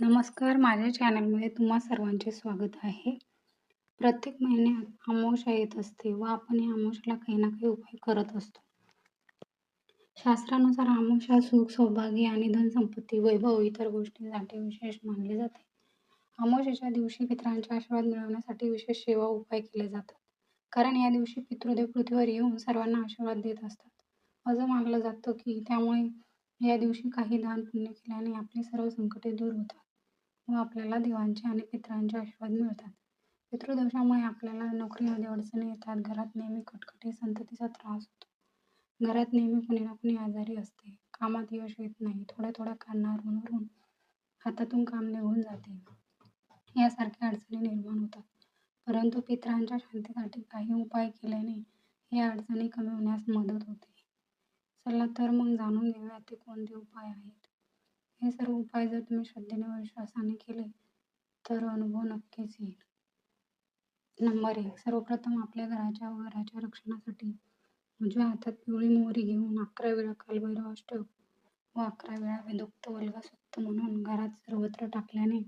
नमस्कार माझ्या चॅनलमध्ये तुम्हा सर्वांचे स्वागत आहे. प्रत्येक महिन्यात अमावस्या येत असते व आपण या अमावस्याला काही ना काही उपाय करत असतो. शास्त्रानुसार अमावस्या सुख सौभाग्य आणि धनसंपत्ती वैभव इतर गोष्टींसाठी विशेष मानले जाते. अमावस्येच्या दिवशी पितरांचे आशीर्वाद मिळवण्यासाठी विशेष सेवा उपाय केले जातात. कारण या दिवशी पितृदेव पृथ्वीवर येऊन सर्वांना आशीर्वाद देत असतात. असं मानलं जातं की त्यामुळे या दिवशी काही दान पुण्य केल्याने आपली सर्व संकटे दूर होतात. व आपल्याला देवांचे आणि पितरांचे आशीर्वाद मिळतात. पितृदोषामुळे आपल्याला नोकरीमध्ये अडचणी येतात. घरात नेहमी कटकटी संततीचा त्रास होतो. घरात नेहमी कुणी ना कुणी आजारी असते. कामात यश येत नाही. थोड्या थोड्या कारणावरून हातातून काम निघून जाते. यासारख्या अडचणी निर्माण होतात. परंतु पितरांच्या शांतीसाठी काही उपाय केल्याने या अडचणी कमी होण्यास मदत होते. चला तर मग जाणून घेऊया ते कोणते उपाय आहेत. हे सर्व उपाय जर तुम्ही श्रद्धेने व विश्वासाने केले तर अनुभव नक्कीच येईल. नंबर एक सर्वप्रथम आपल्या घराच्या व घराच्या रक्षणासाठी उजव्या हातात पिवळी मोहरी घेऊन अकरा वेळा कालभैरव अष्टक व अकरा वेळा वेदोक्त वल्गासुक्त म्हणून घरात सर्वत्र टाकल्याने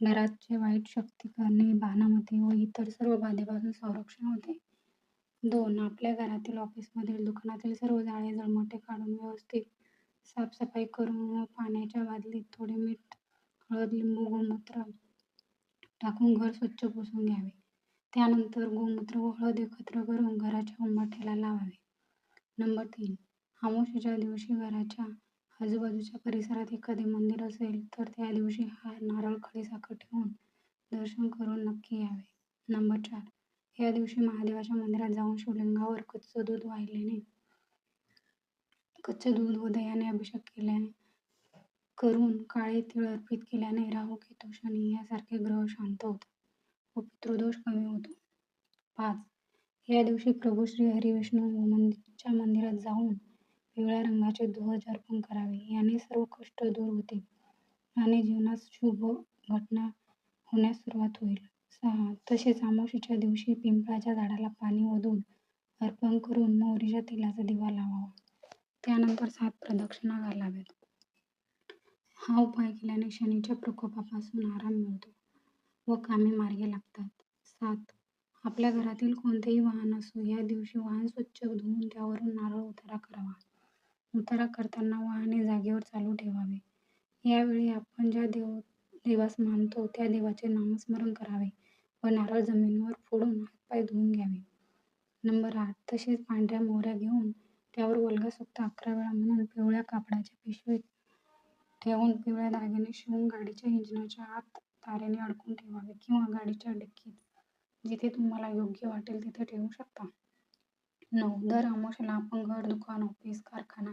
घराचे वाईट शक्ती करणे बाणामध्ये व इतर सर्व बाधेपासून संरक्षण होते. दोन आपल्या घरातील ऑफिसमधील दुकानातील सर्व जाळे जळमटे काढून व्यवस्थित साफसफाई करून व पाण्याच्या बादलीत थोडे मीठ हळद लिंबू गोमूत्र टाकून घर स्वच्छ पुसून घ्यावे. त्यानंतर गोमूत्र व हळद एकत्र करून घराच्या उंबरठ्याला लावावे. नंबर तीन अमावस्येच्या दिवशी घराच्या आजूबाजूच्या परिसरात एखादे मंदिर असेल तर त्या दिवशी हा नारळ खडीसाखर ठेवून दर्शन करून नक्की यावे. नंबर चार या दिवशी महादेवाच्या मंदिरात जाऊन शिवलिंगावर कच्चं दूध वाहिल्याने कच्चे दूध व अभिषेक केल्याने करून काळे तिळ अर्पित केल्याने राहू केतू शनी यासारखे ग्रह शांत होतात व पितृदोष कमी होतो. पाच. या दिवशी प्रभू श्री हरिविष्णू मंदिरच्या मंदिरात जाऊन पिवळ्या रंगाचे ध्वज अर्पण करावे. याने सर्व कष्ट दूर होते आणि जीवनात शुभ घटना होण्यास सुरुवात होईल. सहा. तसेच आमावशीच्या दिवशी पिंपळाच्या झाडाला पाणी व दूध अर्पण करून मोहरीच्या तेलाचा दिवा लावावा. त्यानंतर सात प्रदक्षिणा घालाव्यात. हा उपाय केल्याने शनीच्या प्रकोपापासून आराम मिळतो व कामे मार्गे लागतात. सात आपल्या घरातील कोणतेही वाहन असो या दिवशी वाहन स्वच्छ धुवून त्यावरून नारळ उतारा करावा. उतारा करताना वाहने जागेवर चालू ठेवावे. यावेळी आपण ज्या देव देवास मानतो त्या देवाचे नामस्मरण करावे व नारळ जमिनीवर फोडून हातपाय धुवून घ्यावे. नंबर आठ तसेच पांढऱ्या मोहऱ्या घेऊन त्यावर वल्गा अकरा वेळा म्हणून पिवळ्या कापडाच्या पिशवीत ठेवून पिवळ्या दागिने शिवून गाडीच्या इंजिनाच्या आत तारेने अडकून ठेवावे किंवा गाडीच्या डिक्कीत जिथे तुम्हाला योग्य वाटेल तिथे ठेवू शकता. नऊ. दर अमावस्येला आपण घर दुकान ऑफिस कारखाना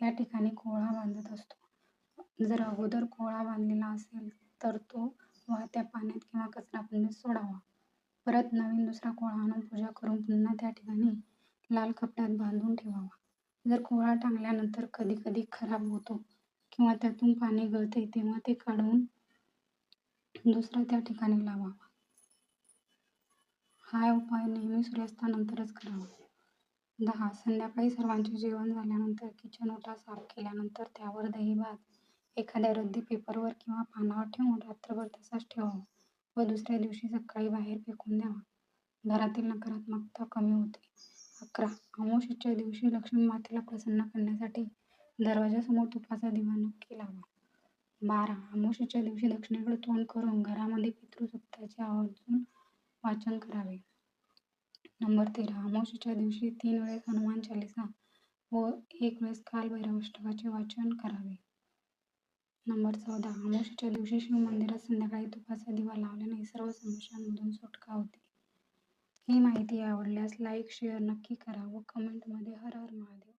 या ठिकाणी कोळा बांधत असतो. जर अगोदर कोळा बांधलेला असेल तर तो वाहत्या पाण्यात किंवा कचरा कचराकुंडीत सोडावा. परत नवीन दुसरा कोळा आणून पूजा करून पुन्हा त्या ठिकाणी लाल कपड्यात बांधून ठेवावा. जर कोहळा टांगल्यानंतर कधी कधी खराब होतो किंवा त्यातून पाणी गळते तेव्हा ते काढून दुसरा त्या ठिकाणी लावावा. हा उपाय नेहमी सूर्यास्तानंतरच करावा. दहा संध्याकाळी सर्वांचे जेवण झाल्यानंतर किचन ओटा साफ केल्यानंतर त्यावर दही भात एखाद्या रद्दी पेपरवर किंवा पानावर ठेवून रात्रभर तसाच ठेवावा व दुसऱ्या दिवशी सकाळी बाहेर फेकून द्यावा. घरातील नकारात्मकता कमी होते. अकरा. अमावस्येच्या दिवशी लक्ष्मी मातेला प्रसन्न करण्यासाठी दरवाजासमोर तुपाचा दिवा नक्की लावा बारा. अमावस्येच्या दिवशी दक्षिणेकडे तोंड करून घरामध्ये पितृसप्ताचे आवर्जून वाचन करावे. नंबर तेरा. अमावस्येच्या दिवशी तीन वेळेस हनुमान चालिसा व एक वेळेस कालभैरवाष्टकाचे वाचन करावे. नंबर चौदा. अमावस्येच्या दिवशी शिव मंदिरात संध्याकाळी तुपाचा दिवा लावल्याने सर्व समस्यांमधून सुटका होते. ही माहिती आवडल्यास लाईक शेअर नक्की करा व कमेंटमध्ये हर हर महादेव.